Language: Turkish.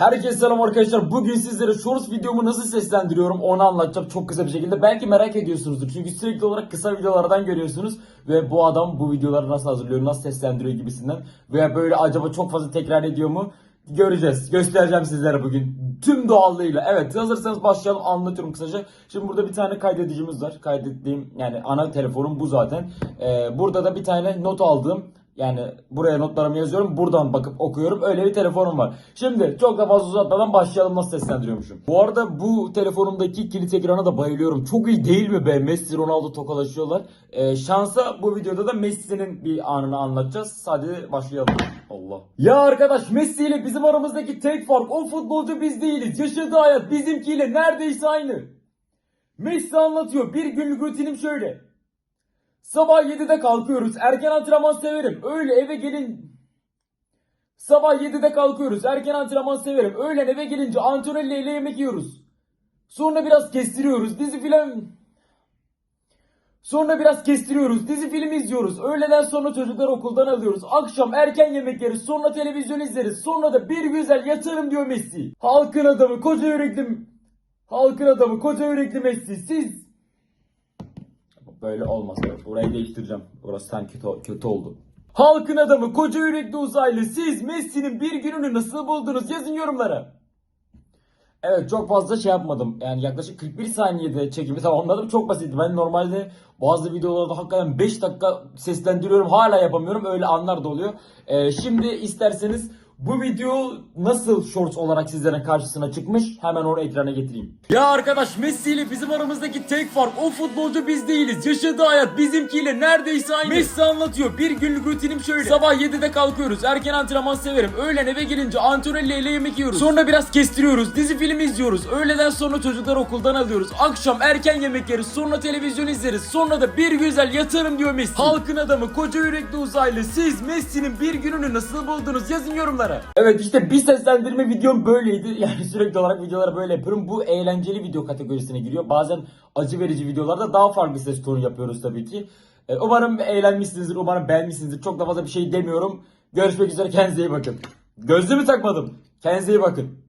Herkese selam arkadaşlar. Bugün sizlere Shorts videomu nasıl seslendiriyorum onu anlatacağım çok kısa bir şekilde. Belki merak ediyorsunuzdur. Çünkü sürekli olarak kısa videolardan görüyorsunuz. Ve bu adam bu videoları nasıl hazırlıyor, nasıl seslendiriyor gibisinden. Veya böyle acaba çok fazla tekrar ediyor mu? Göreceğiz. Göstereceğim sizlere bugün. Tüm doğallığıyla. Evet hazırsanız başlayalım anlatıyorum kısaca. Şimdi burada bir tane kaydedicimiz var. Kaydettiğim yani ana telefonum bu zaten. Ee, burada da bir tane not aldığım yani buraya notlarımı yazıyorum. Buradan bakıp okuyorum. Öyle bir telefonum var. Şimdi çok da fazla uzatmadan başlayalım nasıl seslendiriyormuşum. Bu arada bu telefonumdaki kilit ekrana da bayılıyorum. Çok iyi değil mi be? Messi Ronaldo tokalaşıyorlar. Ee, şansa bu videoda da Messi'nin bir anını anlatacağız. Hadi başlayalım. Allah. Ya arkadaş Messi ile bizim aramızdaki tek fark o futbolcu biz değiliz. Yaşadığı hayat bizimkiyle neredeyse aynı. Messi anlatıyor. Bir günlük rutinim şöyle. Sabah 7'de kalkıyoruz. Erken antrenman severim. Öyle eve gelin... Sabah 7'de kalkıyoruz. Erken antrenman severim. Öğlen eve gelince Antonelli ile yemek yiyoruz. Sonra biraz kestiriyoruz. Dizi filan... Sonra biraz kestiriyoruz. Dizi film izliyoruz. Öğleden sonra çocuklar okuldan alıyoruz. Akşam erken yemek yeriz. Sonra televizyon izleriz. Sonra da bir güzel yatarım diyor Messi. Halkın adamı koca yürekli... Halkın adamı koca yürekli Messi. Siz... Böyle olmaz. Evet, Orayı değiştireceğim. Orası sanki kötü, kötü oldu. Halkın adamı koca yürekli uzaylı siz Messi'nin bir gününü nasıl buldunuz yazın yorumlara. Evet çok fazla şey yapmadım. Yani yaklaşık 41 saniyede çekimi tamamladım. Çok basitti. Ben normalde bazı videolarda hakikaten 5 dakika seslendiriyorum. Hala yapamıyorum. Öyle anlar da oluyor. Ee, şimdi isterseniz bu video nasıl shorts olarak sizlerin karşısına çıkmış hemen onu ekrana getireyim. Ya arkadaş Messi ile bizim aramızdaki tek fark o futbolcu biz değiliz. Yaşadığı hayat bizimkiyle neredeyse aynı. Messi anlatıyor. Bir günlük rutinim şöyle. Sabah 7'de kalkıyoruz. Erken antrenman severim. Öğlen eve gelince Antonelli ile yemek yiyoruz. Sonra biraz kestiriyoruz. Dizi film izliyoruz. Öğleden sonra çocuklar okuldan alıyoruz. Akşam erken yemek yeriz. Sonra televizyon izleriz. Sonra da bir güzel yatarım diyor Messi. Halkın adamı koca yürekli uzaylı. Siz Messi'nin bir gününü nasıl buldunuz yazın yorumlara. Evet işte bir seslendirme videom böyleydi. Yani sürekli olarak videoları böyle yapıyorum. Bu eğlenceli video kategorisine giriyor. Bazen acı verici videolarda daha farklı ses tonu yapıyoruz tabii ki. Ee, umarım eğlenmişsinizdir. Umarım beğenmişsinizdir. Çok da fazla bir şey demiyorum. Görüşmek üzere. Kendinize iyi bakın. Gözlüğümü takmadım. Kendinize iyi bakın.